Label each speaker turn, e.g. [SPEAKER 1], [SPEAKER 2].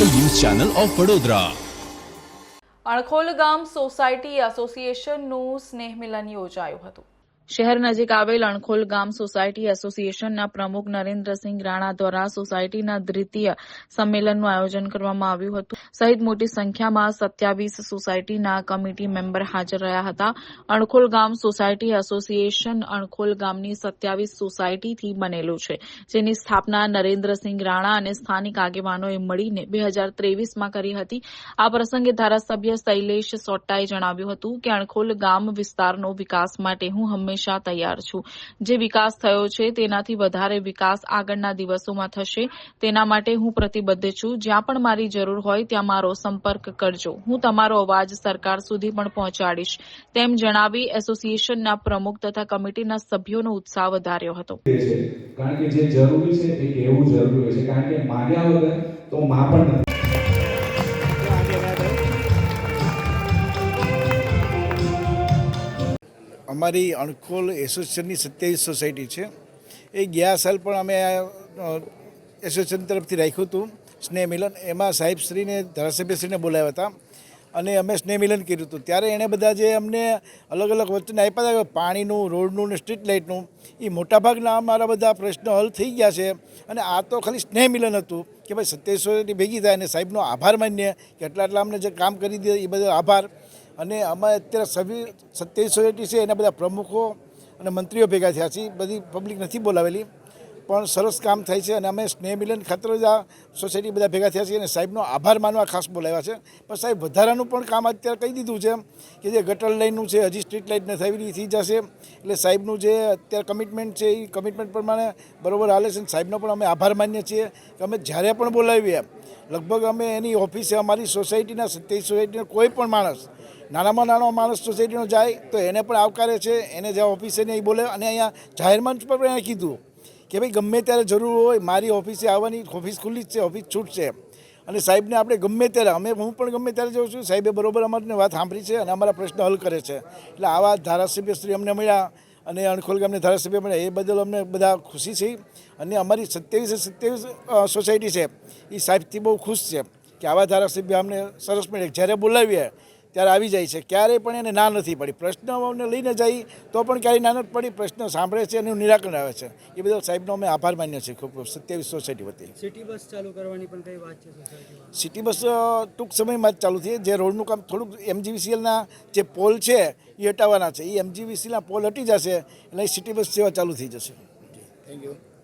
[SPEAKER 1] Channel of Vadodara.
[SPEAKER 2] Ankhol ગામ society એસોસિએશનનું સ્નેહ મિલન યોજાયું હતું.
[SPEAKER 3] શહેર નજીક આવેલ અણખોલ ગામ સોસાયટી એસોસિએશનના પ્રમુખ નરેન્દ્રસિંહ રાણા દ્વારા સોસાયટીના દ્વિતીય સંમેલનનું આયોજન કરવામાં આવ્યું હતું. સહિત મોટી સંખ્યામાં સત્યાવીસ સોસાયટીના કમિટી મેમ્બર હાજર રહ્યા હતા. અણખોલ ગામ સોસાયટી એસોસિએશન અણખોલ ગામની સત્યાવીસ સોસાયટીથી બનેલું છે, જેની સ્થાપના નરેન્દ્રસિંહ રાણા અને સ્થાનિક આગેવાનોએ મળીને બે હજાર ત્રેવીસમાં કરી હતી. આ પ્રસંગે ધારાસભ્ય શૈલેષ સોટ્ટાએ જણાવ્યું હતું કે અણખોલ ગામ વિસ્તારનો વિકાસ માટે હું હંમેશા તૈયાર છું. જે વિકાસ થયો છે, તેનાથી વધારે વિકાસ આગળના દિવસોમાં થશે. તેના માટે હું પ્રતિબદ્ધ છું. જ્યાં પણ મારી જરૂર હોય, ત્યાં મારો સંપર્ક કરજો. હું તમારો અવાજ સરકાર સુધી પણ પહોંચાડીશ. તેમ જણાવી એસોસિએશનના પ્રમુખ તથા કમિટીના સભ્યોનો ઉત્સાહ વધાર્યો હતો.
[SPEAKER 4] કારણ કે જે જરૂરી છે, એ કેવું જરૂરી છે. કારણ કે માગ્યા વગર તો માં પણ
[SPEAKER 5] અમારી અણખોલ એસોસિએશનની સત્યાવીસ સોસાયટી છે. એ ગયા સાલ પણ અમે એસોસિએશન તરફથી રાખ્યું હતું, સ્નેહ મિલન. એમાં સાહેબશ્રીને ધારાસભ્યશ્રીને બોલાવ્યા હતા અને અમે સ્નેહ મિલન કર્યું હતું. ત્યારે એણે બધા જે અમને અલગ અલગ વચન આપ્યા હતા પાણીનું, રોડનું ને સ્ટ્રીટ લાઇટનું એ મોટાભાગના અમારા બધા પ્રશ્નો હલ થઈ ગયા છે. અને આ તો ખાલી સ્નેહ મિલન હતું કે ભાઈ સત્યાવીસ સોસાયટી ભેગી થાય અને સાહેબનો આભાર માન્ય કે એટલા એટલા અમને જે કામ કરી દીધું એ બધો આભાર. અને અમે અત્યારે સભી સત્યાવીસ સોસાયટી છે, એના બધા પ્રમુખો અને મંત્રીઓ ભેગા થયા છે. બધી પબ્લિક નથી બોલાવેલી, પણ સરસ કામ થાય છે અને અમે સ્નેહ મિલન ખાતર જ આ સોસાયટી બધા ભેગા થયા છીએ અને સાહેબનો આભાર માનવા ખાસ બોલાવ્યા છે. પણ સાહેબ, વધારાનું પણ કામ અત્યારે કહી દીધું છે કે જે ગટર લાઇનનું છે, હજી સ્ટ્રીટ લાઇટ ને થઈ થઈ જશે. એટલે સાહેબનું જે અત્યારે કમિટમેન્ટ છે એ કમિટમેન્ટ પ્રમાણે બરોબર હાલે છે અને સાહેબનો પણ અમે આભાર માનીએ છીએ કે અમે જ્યારે પણ બોલાવીએ લગભગ અમે એની ઓફિસે અમારી સોસાયટીના સત્યાવીસ સોસાયટીના કોઈ પણ માણસ નાનામાં નાનો માણસ સોસાયટીનો જાય, તો એને પણ આવકારે છે. એને જ્યાં ઓફિસે નહીં બોલે, અને અહીંયા જાહેર મંચ પર પણ એને કીધું કે ભાઈ, ગમે ત્યારે જરૂર હોય મારી ઓફિસે આવવાની, ઓફિસ ખુલ્લી જ છે, ઓફિસ છૂટ છે. અને સાહેબને આપણે ગમે ત્યારે, અમે, હું પણ ગમે ત્યારે જાઉં છું. સાહેબે બરોબર અમારી વાત સાંભળી છે અને અમારા પ્રશ્ન હલ કરે છે. એટલે આવા ધારાસભ્ય શ્રી અમને મળ્યા અને અણખોલ ગામને ધારાસભ્ય મળ્યા. એ બદલ અમને બધા ખુશી છે. અને અમારી સત્યાવીસે સત્યાવીસ સોસાયટી છે. એ સાહેબથી બહુ ખુશ છે કે આવા ધારાસભ્ય અમને સરસ મળે જ્યારે બોલાવીએ ત્યારે આવી જાય છે. ક્યારેય પણ એને ના નથી પડી. પ્રશ્નોને લઈને જઈ તો પણ ક્યારેય ના નથી પડી. પ્રશ્ન સાંભળે છે અને એનું નિરાકરણ આવે છે. એ બધો સાહેબનો અમે આભાર માન્યો છે. ખૂબ ખૂબ સત્યાવીસ સોસાયટી વતી.
[SPEAKER 6] સિટી બસ ચાલુ કરવાની પણ કઈ વાત છે
[SPEAKER 5] સિટી બસ ટૂંક સમયમાં જ ચાલુ થઈ. જે રોડનું કામ થોડુંક એમજીવીસીએલના જે પોલ છે એ હટાવવાના છે. એ એમજીવીસીના પોલ હટી જશે એટલે સિટી બસ સેવા ચાલુ થઈ જશે. Thank you.